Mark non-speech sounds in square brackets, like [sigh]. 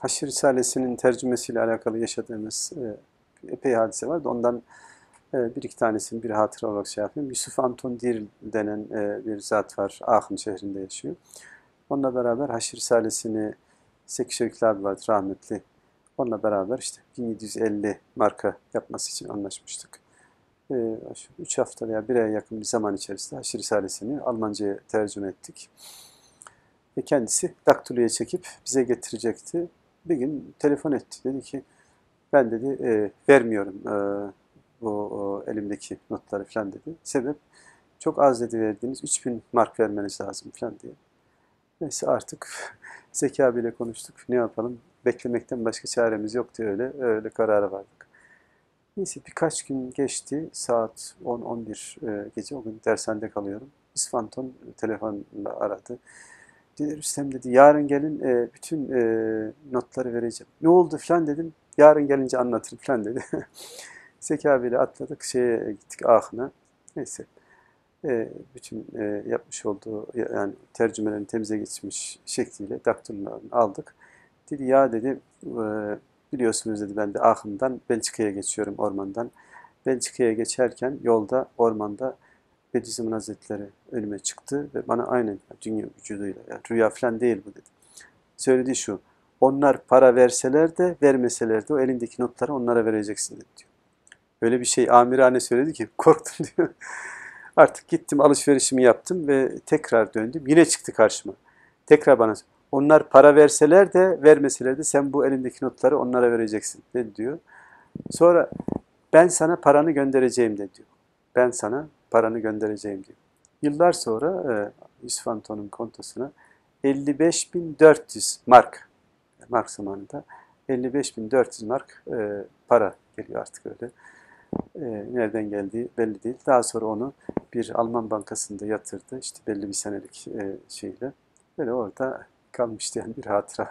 Haşr Risalesi'nin tercümesiyle alakalı yaşadığımız e, epey hadise var. Ondan e, bir iki tanesini bir hatıra olarak şey yapayım. Yusuf Anton Dirl denen e, bir zat var. Aachen şehrinde yaşıyor. Onunla beraber Haşr Risalesi'ni Seki Şevkli abi vardı rahmetli. Onunla beraber işte 1750 marka yapması için anlaşmıştık. 3 hafta veya bir aya yakın bir zaman içerisinde Haşr Risalesi'ni Almanca'ya tercüme ettik. Ve kendisi daktiloya çekip bize getirecekti. Bir gün telefon etti. Dedi ki ben dedi e, vermiyorum e, bu o, elimdeki notları falan dedi. Sebep çok az dedi verdiğiniz 3000 mark vermeniz lazım falan diye. Neyse artık [laughs] Zeki abiyle konuştuk. Ne yapalım? Beklemekten başka çaremiz yok diye öyle, öyle karara vardık. Neyse birkaç gün geçti. Saat 10-11 e, gece o gün dershanede kalıyorum. İsfanton telefonla aradı. Rüstem dedi yarın gelin e, bütün e, notları vereceğim. Ne oldu falan dedim. Yarın gelince anlatırım falan dedi. [laughs] Zeki abiyle atladık şeye gittik Aachen'a. Neyse. E, bütün e, yapmış olduğu yani tercümelerin temize geçmiş şekliyle daktilolarını aldık. Dedi ya dedi e, biliyorsunuz dedi ben de Aachen'dan Belçika'ya geçiyorum ormandan. Belçika'ya geçerken yolda ormanda Bediüzzaman Hazretleri önüme çıktı ve bana aynen dünya vücuduyla yani rüya falan değil bu dedi. Söylediği şu onlar para verseler de vermeseler de o elindeki notları onlara vereceksin dedi diyor. Öyle bir şey amirane söyledi ki [laughs] korktum diyor. Artık gittim alışverişimi yaptım ve tekrar döndüm. Yine çıktı karşıma. Tekrar bana onlar para verseler de vermeseler de sen bu elindeki notları onlara vereceksin dedi diyor. Sonra ben sana paranı göndereceğim de diyor. Ben sana paranı göndereceğim diyor. Yıllar sonra e, Yusuf Anton'un kontosuna 55.400 mark, mark zamanında 55.400 mark e, para geliyor artık öyle. E, nereden geldiği belli değil. Daha sonra onu bir Alman bankasında yatırdı. İşte belli bir senelik e, şeyle. Böyle orada kalmıştı yani bir hatıra.